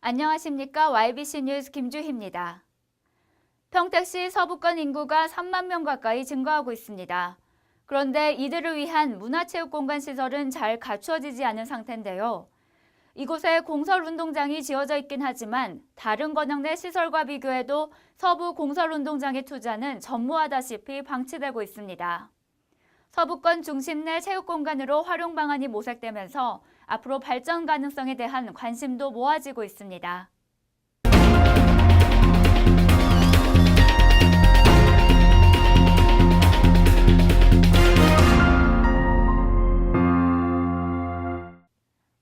안녕하십니까. YBC 뉴스 김주희입니다. 평택시 서부권 인구가 3만 명 가까이 증가하고 있습니다. 그런데 이들을 위한 문화체육공간 시설은 잘 갖추어지지 않은 상태인데요. 이곳에 공설운동장이 지어져 있긴 하지만 다른 권역 내 시설과 비교해도 서부 공설운동장의 투자는 전무하다시피 방치되고 있습니다. 서부권 중심 내 체육공간으로 활용 방안이 모색되면서 앞으로 발전 가능성에 대한 관심도 모아지고 있습니다.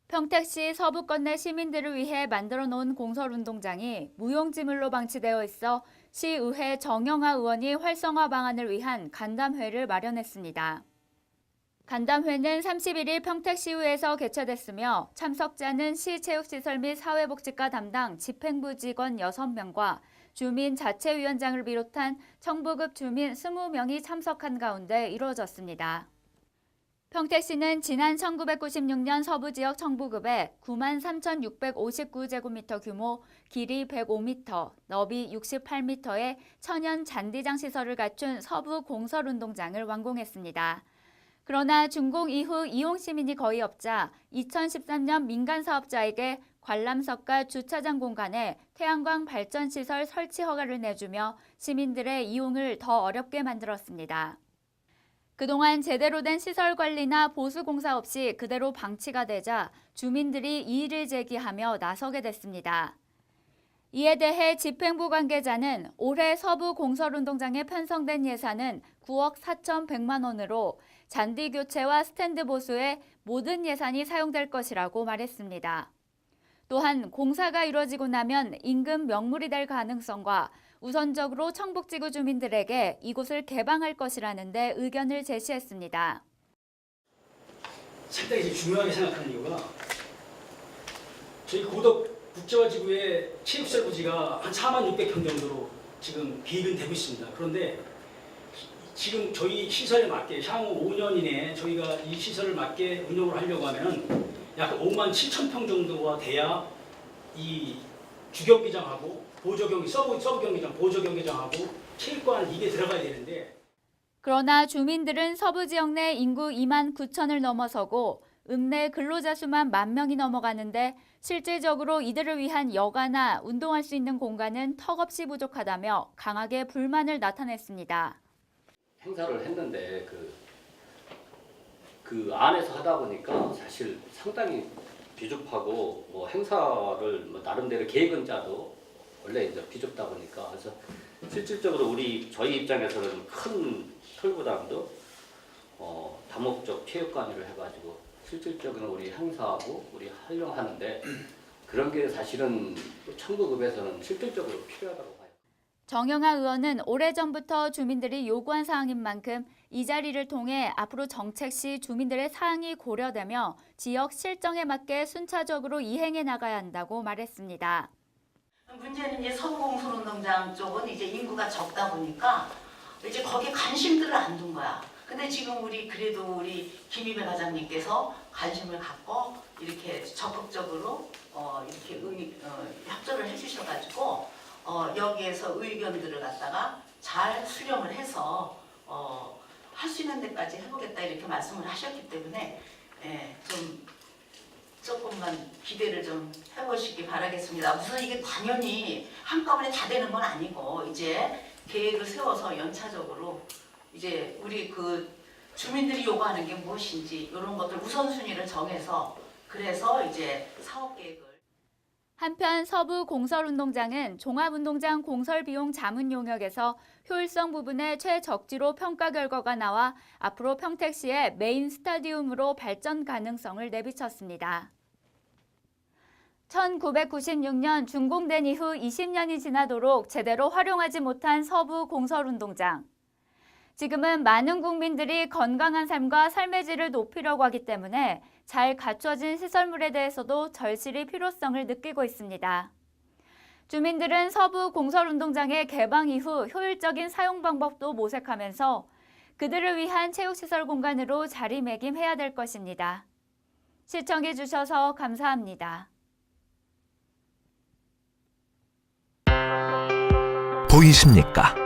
평택시 서부권 내 시민들을 위해 만들어 놓은 공설운동장이 무용지물로 방치되어 있어 시의회 정영하 의원이 활성화 방안을 위한 간담회를 마련했습니다. 간담회는 31일 평택시의회에서 개최됐으며 참석자는 시체육시설 및 사회복지과 담당 집행부 직원 6명과 주민 자체위원장을 비롯한 청부급 주민 20명이 참석한 가운데 이루어졌습니다. 평택시는 지난 1996년 서부지역 청부급에 9만 3,659제곱미터 규모, 길이 105m, 너비 68m의 천연 잔디장 시설을 갖춘 서부 공설운동장을 완공했습니다. 그러나 준공 이후 이용 시민이 거의 없자 2013년 민간 사업자에게 관람석과 주차장 공간에 태양광 발전 시설 설치 허가를 내주며 시민들의 이용을 더 어렵게 만들었습니다. 그동안 제대로 된 시설 관리나 보수 공사 없이 그대로 방치가 되자 주민들이 이의를 제기하며 나서게 됐습니다. 이에 대해 집행부 관계자는 올해 서부 공설운동장에 편성된 예산은 9억 4,100만 원으로 잔디 교체와 스탠드 보수에 모든 예산이 사용될 것이라고 말했습니다. 또한 공사가 이루어지고 나면 임금 명물이 될 가능성과 우선적으로 청북지구 주민들에게 이곳을 개방할 것이라는데 의견을 제시했습니다. 상당히 중요하게 생각하는 이유가 저희 고덕 국제화지구의 체육시설 부지가 한 4만 600평 정도로 지금 계획은 되고 있습니다. 그런데 지금 저희 시설에 맞게 향후 5년 이내에 저희가 이 시설을 맞게 운영을 하려고 하면은 약 5만 7천 평 정도가 돼야 이 주경기장하고 보조경기 서브 서브 경기장 보조 경기장하고 체육관 이게 들어가야 되는데 그러나 주민들은 서부 지역 내 인구 2만 9천을 넘어서고 읍내 근로자 수만 만 명이 넘어가는데 실질적으로 이들을 위한 여가나 운동할 수 있는 공간은 턱없이 부족하다며 강하게 불만을 나타냈습니다. 행사를 했는데 그, 그 안에서 하다 보니까 사실 상당히 비좁하고 뭐 행사를 뭐 나름대로 계획은 짜도 원래 이제 비좁다 보니까 그래서 실질적으로 우리 저희 입장에서는 큰 털부담도 어, 다목적 체육관으로 해가지고 실질적으로 우리 행사하고 우리 활용하는데 그런 게 사실은 청구급에서는 실질적으로 필요하다고 봐요. 정영하 의원은 오래전부터 주민들이 요구한 사항인 만큼 이 자리를 통해 앞으로 정책 시 주민들의 사항이 고려되며 지역 실정에 맞게 순차적으로 이행해 나가야 한다고 말했습니다. 문제는 이제 서구공설운동장 쪽은 이제 인구가 적다 보니까 이제 거기에 관심들을 안 둔 거야. 근데 지금 우리 그래도 우리 김희배 과장님께서 관심을 갖고 이렇게 적극적으로 어 이렇게 의, 어, 협조를 해주셔가지고 어 여기에서 의견들을 갖다가 잘 수렴을 해서 어 할 수 있는 데까지 해보겠다 이렇게 말씀을 하셨기 때문에 예, 좀 조금만 기대를 좀 해보시기 바라겠습니다. 우선 이게 당연히 한꺼번에 다 되는 건 아니고 이제 계획을 세워서 연차적으로 이제 우리 그 주민들이 요구하는 게 무엇인지 이런 것들 우선순위를 정해서 그래서 이제 사업 계획을 한편 서부 공설운동장은 종합운동장 공설 비용 자문 용역에서 효율성 부분의 최적지로 평가 결과가 나와 앞으로 평택시의 메인 스타디움으로 발전 가능성을 내비쳤습니다. 1996년 준공된 이후 20년이 지나도록 제대로 활용하지 못한 서부 공설운동장. 지금은 많은 국민들이 건강한 삶과 삶의 질을 높이려고 하기 때문에 잘 갖춰진 시설물에 대해서도 절실히 필요성을 느끼고 있습니다. 주민들은 서부 공설운동장의 개방 이후 효율적인 사용 방법도 모색하면서 그들을 위한 체육시설 공간으로 자리매김해야 될 것입니다. 시청해 주셔서 감사합니다. 보이십니까?